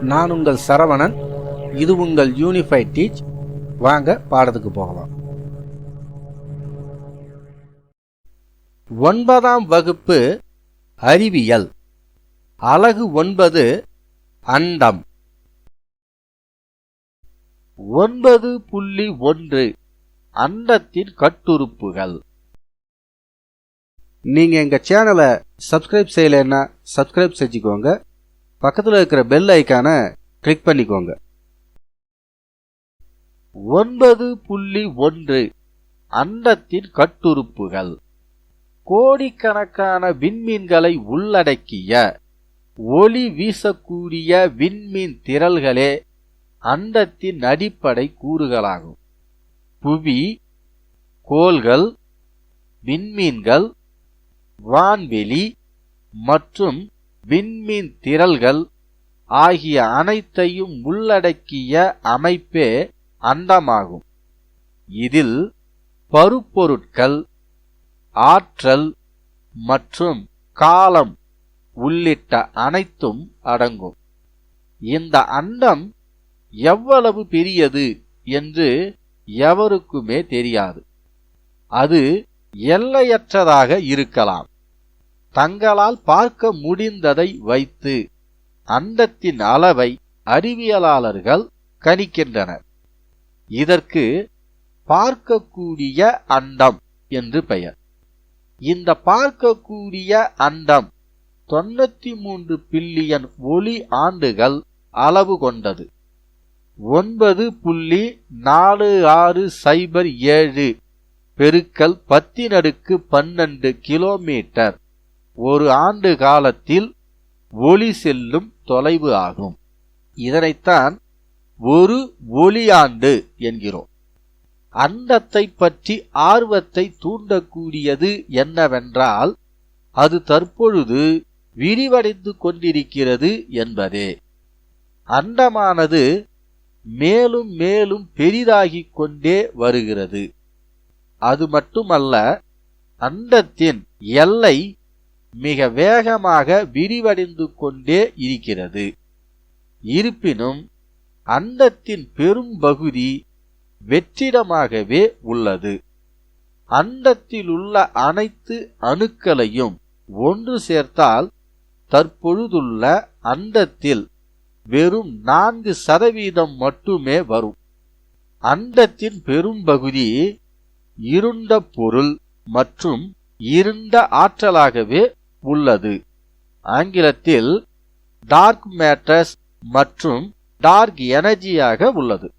நான் உங்கள் சரவணன். இது உங்கள் யூனிஃபைட் டீச் வாங்க பாடத்துக்கு போகலாம். ஒன்பதாம் வகுப்பு அறிவியல். அலகு ஒன்பது அண்டம். ஒன்பது புள்ளி ஒன்று அண்டத்தின் கட்டுறுப்புகள். நீங்க எங்க சேனலை சப்ஸ்கிரைப் செய்யலைன்னா சப்ஸ்கிரைப் செஞ்சுக்கோங்க. பக்கத்தில் இருக்கிற பெல் ஐக்கானை கிளிக் பண்ணிக்கோங்க. ஒன்பது புள்ளி ஒன்று அண்டத்தின் கட்டுறுப்புகள். கோடிக்கணக்கான விண்மீன்களை உள்ளடக்கிய ஒளி வீசக்கூடிய விண்மீன் திரள்களே அண்டத்தின் அடிப்படை கூறுகளாகும். புவி கோள்கள் விண்மீன்கள் வான்வெளி மற்றும் விண்மீன் திரள்கள் ஆகிய அனைத்தையும் உள்ளடக்கிய அமைப்பே அண்டமாகும் இதில் பருப்பொருட்கள் ஆற்றல் மற்றும் காலம் உள்ளிட்ட அனைத்தும் அடங்கும். இந்த அண்டம் எவ்வளவு பெரியது என்று எவருக்குமே தெரியாது. அது எல்லையற்றதாக இருக்கலாம். தங்களால் பார்க்க முடிந்ததை வைத்து அண்டத்தின் அளவை அறிவியலாளர்கள் கணிக்கின்றனர். இதற்கு பார்க்கக்கூடிய அண்டம் என்று பெயர். இந்த பார்க்கக்கூடிய அண்டம் தொண்ணூத்தி மூன்று பில்லியன் ஒளி ஆண்டுகள் அளவு கொண்டது. ஒன்பது புள்ளி நாலு ஆறு சைபர் ஏழு பெருக்கல் பத்தினடுக்கு பன்னெண்டு கிலோமீட்டர். ஒரு ஆண்டு காலத்தில் ஒளி செல்லும் தொலைவு ஆகும். இதனைத்தான் ஒரு ஒளியாண்டு என்கிறோம். அண்டத்தை பற்றி ஆர்வத்தை தூண்டக்கூடியது என்னவென்றால் அது தற்பொழுது விரிவடைந்து கொண்டிருக்கிறது என்பதே. அண்டமானது மேலும் மேலும் பெரிதாகிக் கொண்டே வருகிறது. அது மட்டுமல்ல அண்டத்தின் எல்லை மிக வேகமாக விரிவடைந்து கொண்டே இருக்கிறது. இருப்பினும் அண்டத்தின் பெரும்பகுதி வெற்றிடமாகவே உள்ளது. அண்டத்தில் உள்ள அனைத்து அணுக்களையும் ஒன்று சேர்த்தால் தற்பொழுதுள்ள அண்டத்தில் வெறும் நான்கு சதவீதம் மட்டுமே வரும். அண்டத்தின் பெரும்பகுதி இருண்ட பொருள் மற்றும் இருண்ட ஆற்றலாகவே உள்ளது. ஆங்கிலத்தில் டார்க் மேட்டர்ஸ் மற்றும் டார்க் எனர்ஜியாக உள்ளது.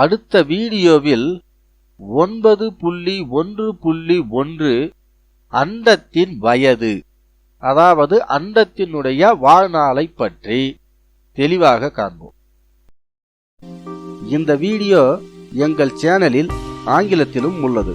அடுத்த வீடியோவில் ஒன்பது புள்ளி ஒன்று புள்ளி ஒன்று அண்டத்தின் வயது அதாவது அண்டத்தினுடைய வாழ்நாளை பற்றி தெளிவாக காண்போம். இந்த வீடியோ எங்கள் சேனலில் ஆங்கிலத்திலும் உள்ளது.